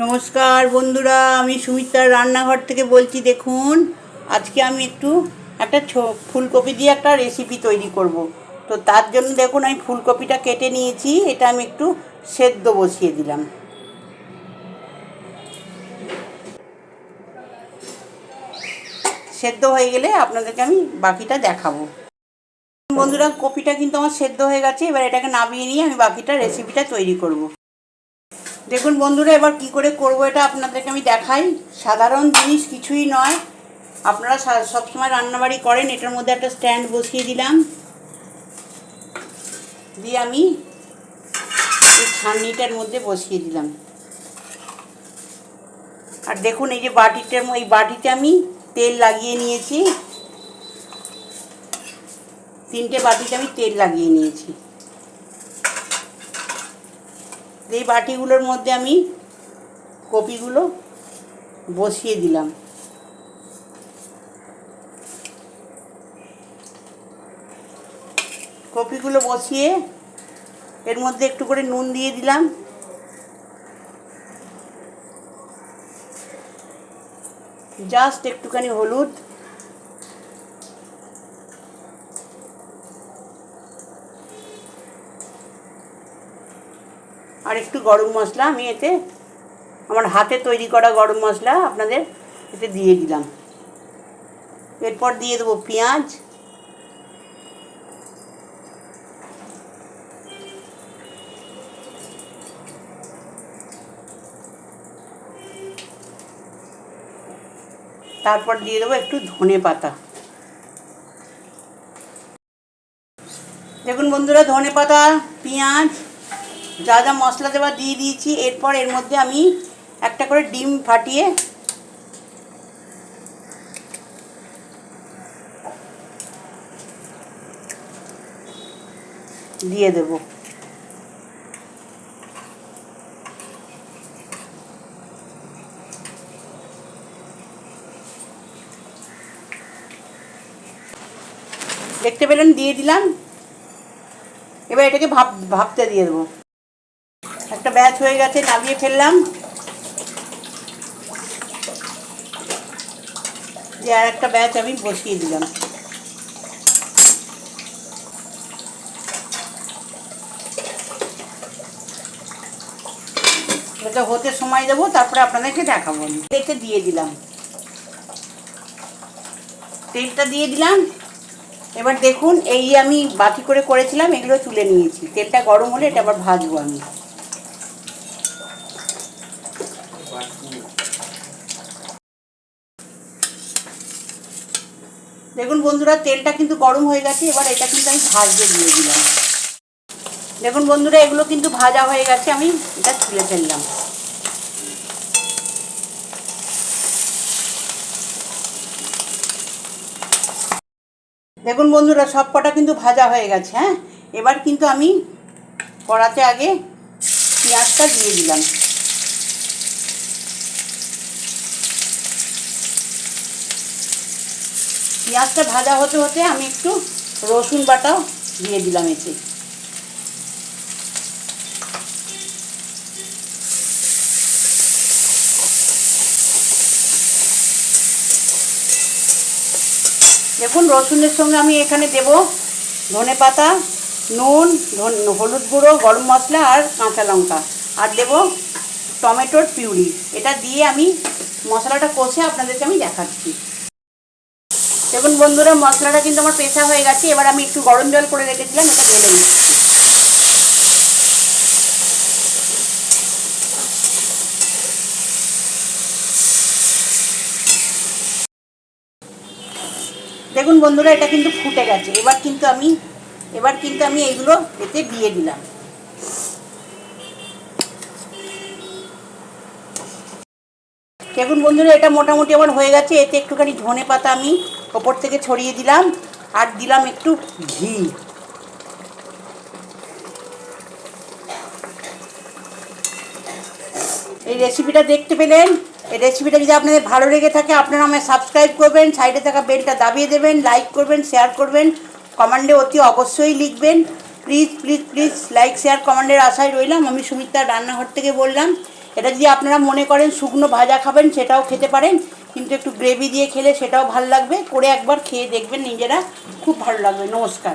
নমস্কার বন্ধুরা, আমি সুমিত্রার রান্নাঘর থেকে বলছি, দেখুন, আজকে আমি একটু একটা ফুলকপি দিয়ে একটা রেসিপি তৈরি করব। তো তার জন্য দেখুন, আমি ফুলকপিটা কেটে নিয়েছি, এটা আমি একটু সেদ্ধ বসিয়ে দিলাম। সেদ্ধ হয়ে গেলে আপনাদেরকে আমি বাকিটা দেখাবো। বন্ধুরা, কপিটা কিন্তু আমার সেদ্ধ হয়ে গেছে, এবার এটাকে নামিয়ে নিয়ে আমি বাকিটা রেসিপিটা তৈরি করব। দেখুন বন্ধুরা, এবার কি করে করব এটা আপনাদেরকে আমি দেখাই। সাধারণ জিনিস কিছুই নয়। আপনারা সবসময় রান্নাবাড়ি করেন, এটার মধ্যে একটা স্ট্যান্ড বসিয়ে দিলাম। দিয়ে আমি এই ছাননিটার মধ্যে বসিয়ে দিলাম। আর দেখুন, এই যে বাটিটার এই বাটিতে আমি তেল লাগিয়ে নিয়েছি। তিনটে বাটিতে আমি তেল লাগিয়ে নিয়েছি। এই বাটিগুলোর মধ্যে আমি কপিগুলো বসিয়ে দিলাম। কপিগুলো বসিয়ে এর মধ্যে একটু করে নুন দিয়ে দিলাম। জাস্ট একটুখানি হলুদ। আর একটু গরম মশলা আমি এতে আমার হাতে তৈরি করা গরম মশলা আপনাদের এতে দিয়ে দিলাম। এরপর দিয়ে দেবো পেঁয়াজ। তারপর দিয়ে দেবো একটু ধনে পাতা। দেখুন বন্ধুরা, ধনে পাতা, পেঁয়াজ যা যা মশলা দেওয়া দিয়ে দিয়েছি, এরপর এর মধ্যে আমি একটা করে ডিম ফাটিয়ে দিয়ে দেব। দেখতে পেলেন, দিয়ে দিলাম। এবার এটাকে ভাপ ভাপতে দিয়ে দেবো। একটা ব্যাচ হয়ে গেছে, নামিয়ে ফেললাম। যে আর একটা ব্যাচ আমি বসিয়ে দিলাম। এটা হতে সময় দেবো, তারপরে আপনাদেরকে দেখাবো এতে দিয়ে দিলাম। তেলটা দিয়ে দিলাম। এবার দেখুন, এই আমি বাটি করে করেছিলাম, এগুলো তুলে নিয়েছি। তেলটা গরম হলে এটা আবার ভাজবো আমি। দেখুন বন্ধুরা, তেলটা কিন্তু গরম হয়ে গেছে, এবার এটা কিন্তু আমি ভাজতে দিয়ে দিলাম। দেখুন বন্ধুরা, এগুলো কিন্তু ভাজা হয়ে গেছে, আমি এটা তুলে ফেললাম। দেখুন বন্ধুরা, সব কটা কিন্তু ভাজা হয়ে গেছে হ্যাঁ? এবার কিন্তু আমি কড়াতে আগে পেঁয়াজটা দিয়ে দিলাম। পেঁয়াজটা ভাজা হতে হতে আমি একটু রসুন বাটাও দিয়ে দিলাম এতে। দেখুন, রসুনের সঙ্গে আমি এখানে দেব ধনে পাতা, নুন হলুদ গুঁড়ো, গরম মশলা আর কাঁচা লঙ্কা। আর দেব টমেটোর পিউরি। এটা দিয়ে আমি মশলাটা কষে আপনাদেরকে আমি দেখাচ্ছি। দেখুন বন্ধুরা, মশলাটা কিন্তু আমার পেশা হয়ে গেছে। এবার আমি একটু গরম জল করে রেখেছিলাম এটা ঢেলে দিই দেখুন বন্ধুরা, এটা কিন্তু ফুটে গেছে। এবার কিন্তু আমি, এবার কিন্তু আমি এইগুলো এতে দিয়ে দিলাম। দেখুন বন্ধুরা, এটা মোটামুটি আমার হয়ে গেছে। এতে একটুখানি ধনে পাতা আমি ওপর থেকে ছড়িয়ে দিলাম আর দিলাম একটু ঘি। এই রেসিপিটা দেখতে পেলেন। এই রেসিপিটা যদি আপনাদের ভালো লেগে থাকে, আপনারা আমায় সাবস্ক্রাইব করবেন, সাইডে থাকা বেলটা দাবিয়ে দেবেন লাইক করবেন শেয়ার করবেন, কমান্ডে অতি অবশ্যই লিখবেন। Please please please like share কমান্ডের আশায় রইলাম। আমি সুমিত্রা রান্নাঘর থেকে বললাম। এটা যদি আপনারা মনে করেন শুকনো ভাজা খাবেন, সেটাও খেতে পারেন, কিন্তু একটু গ্রেভি দিয়ে খেলে সেটাও ভালো লাগবে। করে একবার খেয়ে দেখবেন নিজেরা। খুব ভালো লাগবে। নমস্কার।